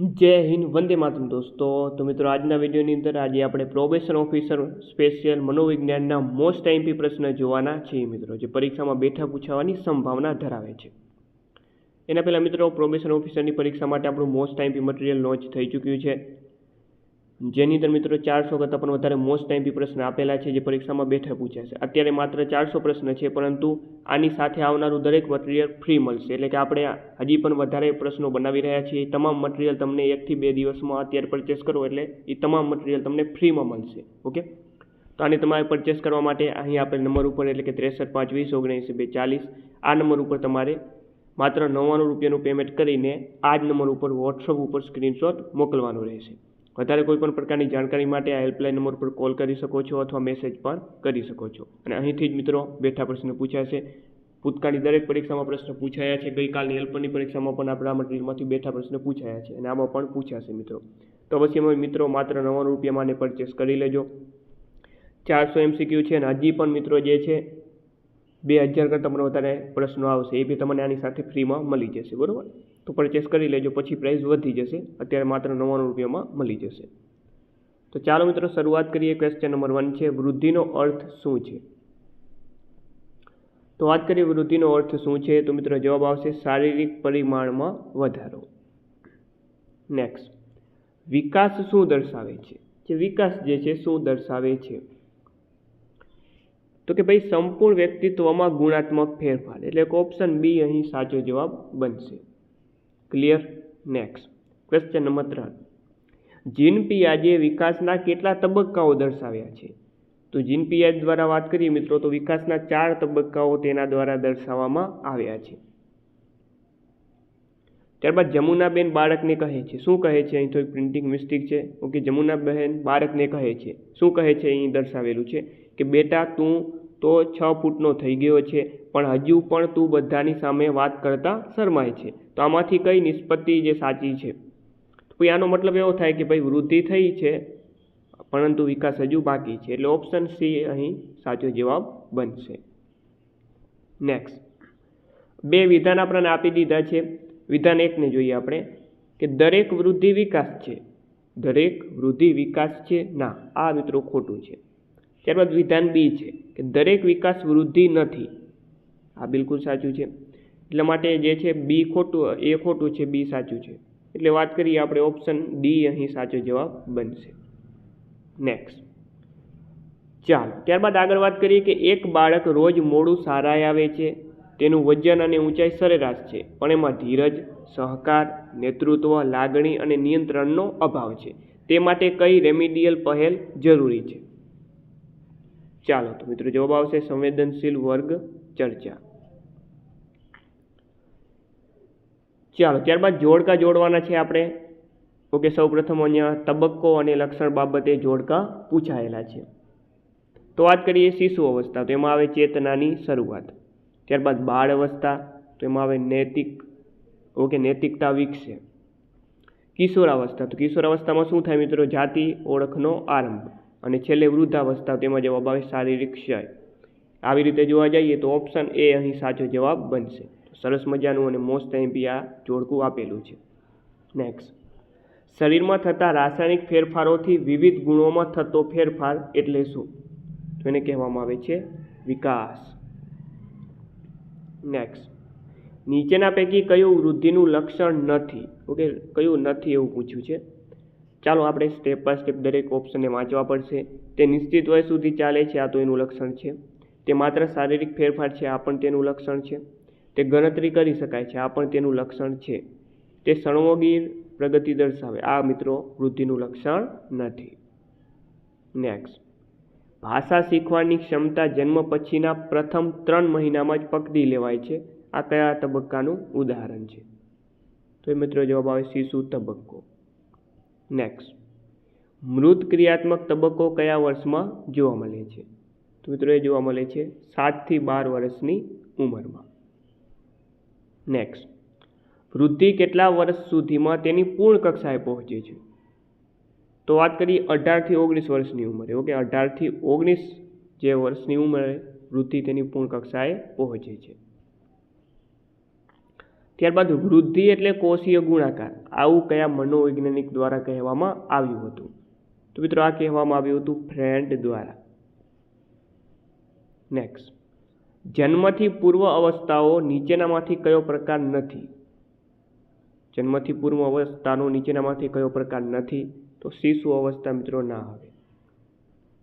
જય હિન્દ, વંદે માતરમ દોસ્તો. તો મિત્રો, આજના વિડીયોની અંદર આજે આપણે પ્રોબેશન ઓફિસર સ્પેશિયલ મનોવિજ્ઞાનના મોસ્ટ આઈમ્પી પ્રશ્ન જોવાના છીએ મિત્રો, જે પરીક્ષામાં બેઠા પૂછાવાની સંભાવના ધરાવે છે. એના પહેલાં મિત્રો પ્રોબેશન ઓફિસરની પરીક્ષા માટે આપણું મોસ્ટ આઈમ્પી મટીરિયલ લોન્ચ થઈ ચૂક્યું છે. જેની અંદર મિત્રો ચારસો કરતાં પણ વધારે મોસ્ટ આઈમ્પી પ્રશ્ન આપેલા છે, જે પરીક્ષામાં બેઠા પૂછાશે અત્યારે માત્ર ચારસો પ્રશ્ન છે, પરંતુ આની સાથે આવનારું દરેક મટીરિયલ ફ્રી મળશે. એટલે કે આપણે હજી પણ વધારે પ્રશ્નો બનાવી રહ્યા છીએ. તમામ મટીરિયલ તમને એકથી બે દિવસમાં અત્યારે પરચેસ કરો એટલે એ તમામ મટીરિયલ તમને ફ્રીમાં મળશે. ઓકે તો આને તમારે પરચેસ કરવા માટે અહીં આપેલ નંબર ઉપર એટલે કે ત્રેસઠ પાંચ વીસ ઓગણએંસી બે, ચાલીસ, આ નંબર ઉપર તમારે માત્ર નવ્વાણું રૂપિયાનું પેમેન્ટ કરીને આ જ નંબર ઉપર વોટ્સઅપ ઉપર સ્ક્રીનશોટ મોકલવાનું રહેશે. વધારે કોઈપણ પ્રકારની જાણકારી માટે આ હેલ્પલાઇન નંબર પર કોલ કરી શકો છો અથવા મેસેજ પણ કરી શકો છો. અને અહીંથી જ મિત્રો બેઠા પ્રશ્ન પૂછાશે. ભૂતકાળની દરેક પરીક્ષામાં પ્રશ્ન પૂછાયા છે. ગઈકાલની હેલ્પરની પરીક્ષામાં પણ આપણા મટીરિયલમાંથી બેઠા પ્રશ્ન પૂછાયા છે અને આમાં પણ પૂછાશે મિત્રો. તો અમે મિત્રો માત્ર નવ્વાણું રૂપિયામાં આને પરચેસ કરી લેજો. ચારસો એમસીક્યુ છે અને હજી પણ મિત્રો જે છે બે હજાર કરતાં પણ વધારે પ્રશ્નો આવશે. એ બી તમને આની સાથે ફ્રીમાં મળી જશે. બરાબર? તો પરચેસ કરી લેજો, પછી પ્રાઇસ વધી જશે, અત્યારે માત્ર નવ્વાણું રૂપિયામાં મળી જશે. તો ચાલો મિત્રો, શરૂઆત કરીએ ક્વેશ્ચન નંબર વન છે, વૃદ્ધિનો અર્થ શું છે? તો વાત કરીએ વૃદ્ધિનો અર્થ શું છે, તો મિત્રો જવાબ આવશે શારીરિક પરિમાણમાં વધારો. નેક્સ્ટ વિકાસ શું દર્શાવે છે? જે વિકાસ જે છે, શું દર્શાવે છે? તો કે ભાઈ સંપૂર્ણ વ્યક્તિત્વમાં ગુણાત્મક ફેરફાર, એટલે કે ઓપ્શન બી અહીં સાચો જવાબ બનશે. ક્લિયર નેક્સ્ટ ક્વેશ્ચન નંબર ત્રણ. જીન પિયાજે વિકાસના કેટલા તબક્કાઓ દર્શાવ્યા છે? તો જીન પિયાજ દ્વારા વાત કરીએ મિત્રો, તો વિકાસના ચાર તબક્કાઓ તેના દ્વારા દર્શાવવામાં આવ્યા છે. ત્યારબાદ જમુનાબેન બાળકને કહે છે. શું કહે છે? અહીં થોડી પ્રિન્ટિંગ મિસ્ટેક છે. ઓકે જમુનાબહેન બાળકને કહે છે. શું કહે છે? અહીં દર્શાવેલું છે કે, બેટા, તું તો છ ફૂટનો થઈ ગયો છે, પણ હજુ પણ તું બધાની સામે વાત કરતા શરમાય છે. તો આમાંથી કઈ નિષ્પત્તિ જે સાચી છે? ભાઈ આનો મતલબ એવો થાય કે ભાઈ વૃદ્ધિ થઈ છે, પરંતુ વિકાસ હજુ બાકી છે. એટલે ઓપ્શન સી અહીં સાચો જવાબ બનશે. નેક્સ્ટ બે વિધાન આપણને આપી દીધા છે. વિધાન એકને જોઈએ આપણે, કે દરેક વૃદ્ધિ વિકાસ છે. દરેક વૃદ્ધિ વિકાસ છે. ના, આ મિત્રો ખોટું છે. ત્યારબાદ વિધાન બી છે કે દરેક વિકાસ વૃદ્ધિ નથી. આ બિલકુલ સાચું છે. એટલા માટે જે છે બી ખોટું, એ ખોટું છે, બી સાચું છે. એટલે વાત કરીએ આપણે ઓપ્શન ડી અહીં સાચો જવાબ બનશે. નેક્સ્ટ ચાલો, ત્યારબાદ આગળ વાત કરીએ કે એક બાળક રોજ મોડું સારાએ આવે છે. તેનું વજન અને ઊંચાઈ સરેરાશ છે, પણ એમાં ધીરજ, સહકાર, નેતૃત્વ, લાગણી અને નિયંત્રણનો અભાવ છે. તે માટે કઈ રેમિડિયલ પહેલ જરૂરી છે? ચાલો તો મિત્રો જવાબ આવશે સંવેદનશીલ વર્ગ ચર્ચા. ચાલો, ત્યારબાદ જોડકા જોડવાના છે આપણે. ઓકે, સૌપ્રથમ અહીંયા તબક્કો અને લક્ષણ બાબતે જોડકા પૂછાયેલા છે. તો વાત કરીએ શિશુ અવસ્થા, તો એમાં આવે ચેતનાની શરૂઆત. ત્યારબાદ બાળ અવસ્થા, તો એમાં આવે નૈતિક, ઓકે, નૈતિકતા વિકસે. કિશોરાવસ્થા, તો કિશોરાવસ્થામાં શું થાય મિત્રો? જાતિ ઓળખનો આરંભ. અને છેલ્લે વૃદ્ધાવસ્થા તેમાં જવાબ આવે શારીરિક ક્ષય. આવી રીતે જોવા જઈએ તો ઓપ્શન એ અહીં સાચો જવાબ બનશે. સરસ મજાનું અને મોસ્ટ એમ્પી આ જોડકું આપેલું છે. નેક્સ્ટ શરીરમાં થતા રાસાયણિક ફેરફારોથી વિવિધ ગુણોમાં થતો ફેરફાર એટલે શું? તો એને કહેવામાં આવે છે વિકાસ. નેક્સ્ટ નીચેના પૈકી કયું વૃદ્ધિનું લક્ષણ નથી? ઓકે કયું નથી એવું પૂછ્યું છે? ચાલો આપણે સ્ટેપ બાય સ્ટેપ દરેક ઓપ્શનને વાંચવા પડશે. તે નિશ્ચિત વય સુધી ચાલે છે, આ તો એનું લક્ષણ છે. તે માત્ર શારીરિક ફેરફાર છે, આ પણ તેનું લક્ષણ છે. તે ગણતરી કરી શકાય છે, આ પણ તેનું લક્ષણ છે. તે સણવોગીર પ્રગતિ દર્શાવે. આ મિત્રો, વૃદ્ધિનું લક્ષણ નથી. નેક્સ્ટ ભાષા શીખવાની ક્ષમતા જન્મ પછીના પ્રથમ ત્રણ મહિનામાં જ પકડી લેવાય છે. આ કયા તબક્કાનું ઉદાહરણ છે? તો એ મિત્રો જવાબ આવે શિશુ તબક્કો. નેક્સ્ટ મૃત ક્રિયાત્મક તબક્કો કયા વર્ષમાં જોવા મળે છે? તો મિત્રો એ જોવા મળે છે સાતથી બાર વર્ષની ઉંમરમાં. નેક્સ્ટ વૃદ્ધિ કેટલા વર્ષ સુધીમાં તેની પૂર્ણ કક્ષાએ પહોંચે છે? તો વાત કરીએ અઢારથી ઓગણીસ વર્ષની ઉંમરે. ઓકે અઢારથી ઓગણીસ જે વર્ષની ઉંમરે વૃદ્ધિ તેની પૂર્ણ કક્ષાએ પહોંચે છે. ત્યારબાદ વૃદ્ધિ એટલે કોષીય ગુણાકાર. આવું કયા મનોવૈજ્ઞાનિક દ્વારા કહેવામાં આવ્યું હતું? તો મિત્રો આ કહેવામાં આવ્યું હતું ફ્રેન્ડ દ્વારા. નેક્સ્ટ જન્મથી પૂર્વ અવસ્થાઓ નીચેનામાંથી કયો પ્રકાર નથી? જન્મથી પૂર્વ અવસ્થાનો નીચેનામાંથી કયો પ્રકાર નથી? તો શિશુ અવસ્થા મિત્રો ના આવે.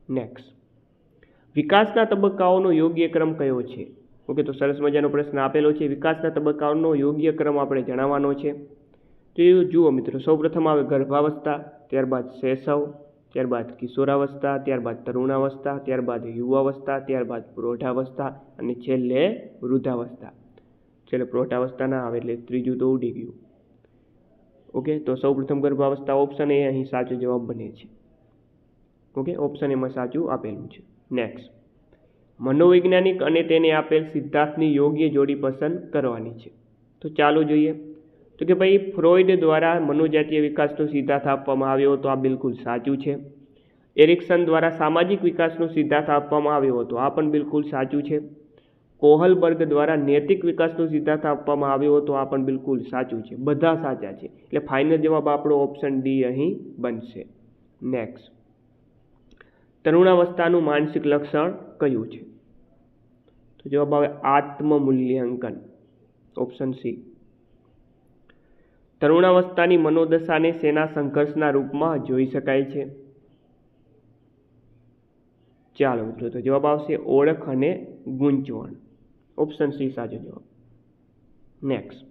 નેક્સ્ટ વિકાસના તબક્કાઓનો યોગ્ય ક્રમ કયો છે? ઓકે, તો સરસ મજાનો પ્રશ્ન આપેલો છે. વિકાસના તબક્કાઓનો યોગ્ય ક્રમ આપણે જણાવવાનો છે. તો જુઓ મિત્રો, સૌપ્રથમ આવે ગર્ભાવસ્થા, ત્યારબાદ શૈશવ ત્યારબાદ કિશોરાવસ્થા, ત્યારબાદ તરુણાવસ્થા, ત્યારબાદ યુવાવસ્થા, ત્યારબાદ પ્રૌઢાવસ્થા અને છેલ્લે વૃદ્ધાવસ્થા. છેલ્લે પ્રૌઢાવસ્થા ના આવે એટલે ત્રીજું તો ઉડી ગયું. ઓકે, તો સૌપ્રથમ ગર્ભાવસ્થા ઓપ્શન એ અહીં સાચો જવાબ બને છે. ઓકે, ઓપ્શન એમાં સાચું આપેલું છે. નેક્સ્ટ. મનોવૈજ્ઞાનિક અને તેને આપેલ સિદ્ધાંતની યોગ્ય જોડી પસંદ કરવાની છે. તો ચાલો જોઈએ. તો કે ભાઈ ફ્રોઇડ દ્વારા મનોજાતીય વિકાસનો સિદ્ધાંત આપવામાં આવ્યો હતો, આ બિલકુલ સાચું છે. એરિક્સન દ્વારા સામાજિક વિકાસનો સિદ્ધાંત આપવામાં આવ્યો હતો, આ પણ બિલકુલ સાચું છે. કોહલબર્ગ દ્વારા નૈતિક વિકાસનો સિદ્ધાંત આપવામાં આવ્યો હતો, આ પણ બિલકુલ સાચું છે. બધા સાચા છે. એટલે ફાઇનલ જવાબ આપણો ઓપ્શન ડી અહીં બનશે. નેક્સ્ટ તરુણાવસ્થાનું માનસિક લક્ષણ કયું છે. તો જવાબ આવે આત્મમૂલ્યાંકન ઓપ્શન સી તરુણાવસ્થાની મનોદશાને સેના સંઘર્ષના રૂપમાં જોઈ શકાય છે. ચાલો મિત્રો, તો જવાબ આવશે ઓળખ અને ગૂંચવણ. ઓપ્શન સી સાચો જવાબ. નેક્સ્ટ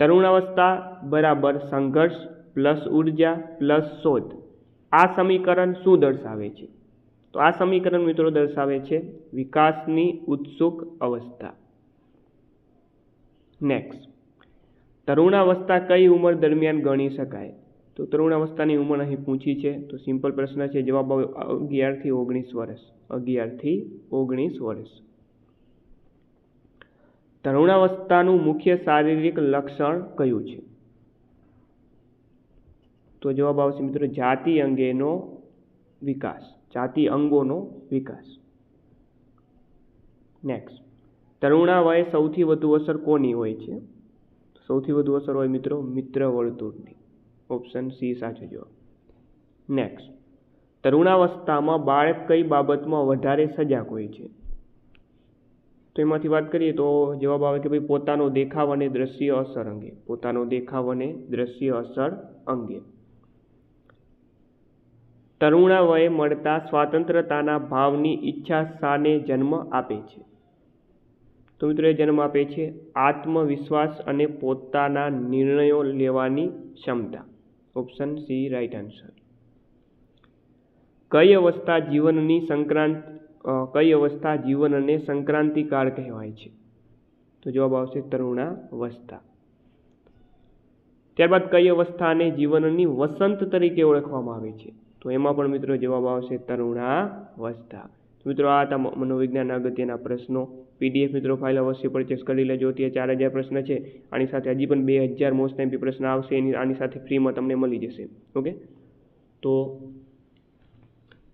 તરુણાવસ્થા બરાબર સંઘર્ષ પ્લસ ઊર્જા પ્લસ શોધ. આ સમીકરણ શું દર્શાવે છે? તો આ સમીકરણ મિત્રો દર્શાવે છે વિકાસની ઉત્સુક અવસ્થા. નેક્સ્ટ તરુણાવસ્થા કઈ ઉંમર દરમિયાન ગણી શકાય? તો તરુણાવસ્થાની ઉંમર અહીં પૂછી છે. તો સિમ્પલ પ્રશ્ન છે, જવાબ અગિયારથી ઓગણીસ વર્ષ. અગિયારથી ઓગણીસ વર્ષ. તરુણાવસ્થાનું મુખ્ય શારીરિક લક્ષણ કયું છે? તો જવાબ આવશે મિત્રો જાતિ અંગેનો વિકાસ. જાતિ અંગોનો વિકાસ. નેક્સ્ટ તરુણાવયે સૌથી વધુ અસર કોની હોય છે? સૌથી વધુ અસર હોય મિત્રો મિત્ર વર્તુળની ઓપ્શન સી સાચો જવાબ. નેક્સ્ટ તરુણાવસ્થામાં બાળક કઈ બાબતમાં વધારે સજાગ હોય છે? તો એમાંથી વાત કરીએ તો જવાબ આવે કે ભાઈ પોતાનો દેખાવ અને દ્રશ્ય અસર અંગે. પોતાનો દેખાવ અને દ્રશ્ય અસર અંગે. તરુણાવયે મળતા સ્વાતંત્રતાના ભાવની ઈચ્છા શાને જન્મ આપે છે. તો મિત્રો જન્મ આપે છે આત્મવિશ્વાસ અને પોતાના નિર્ણયો લેવાની ક્ષમતા. ઓપ્શન સી રાઈટ આન્સર કઈ અવસ્થા જીવનની સંક્રાંત કઈ અવસ્થા જીવનને સંક્રાંતિકાળ કહેવાય છે? તો જવાબ આવશે તરુણાવસ્થા. ત્યારબાદ કઈ અવસ્થાને જીવનની વસંત તરીકે ઓળખવામાં આવે છે? તો એમાં પણ મિત્રો જવાબ આવશે તરુણાવસ્થા. મિત્રો આ હતા મનોવિજ્ઞાન અગત્યના પ્રશ્નો. પીડીએફ મિત્રો ફાઇલ અવશ્ય પરચેસ કરી લેજો. અત્યારે ચાર હજાર પ્રશ્ન છે. આની સાથે હજી પણ બે હજાર મોસ્ટ ટાઈમ પ્રશ્ન આવશે. એની, આની સાથે ફ્રીમાં તમને મળી જશે. ઓકે તો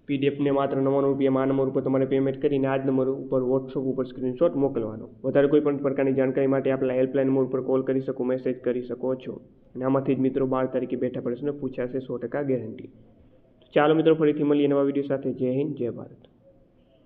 પીડીએફને માત્ર નવ્વાણું રૂપિયામાં આ નંબર ઉપર તમારે પેમેન્ટ કરીને આ જ નંબર ઉપર વોટ્સઅપ ઉપર સ્ક્રીનશોટ મોકલવાનો. વધારે કોઈ પણ પ્રકારની જાણકારી માટે આપણા હેલ્પલાઇન નંબર ઉપર કોલ કરી શકો મેસેજ કરી શકો છો. અને આમાંથી જ મિત્રો બાર તારીખે બેઠા પ્રશ્ન પૂછાશે સો ટકા ગેરંટી ચાલો મિત્રો ફરીથી મળીએ નવા વીડિયો સાથે. જય હિન્દ જય ભારત.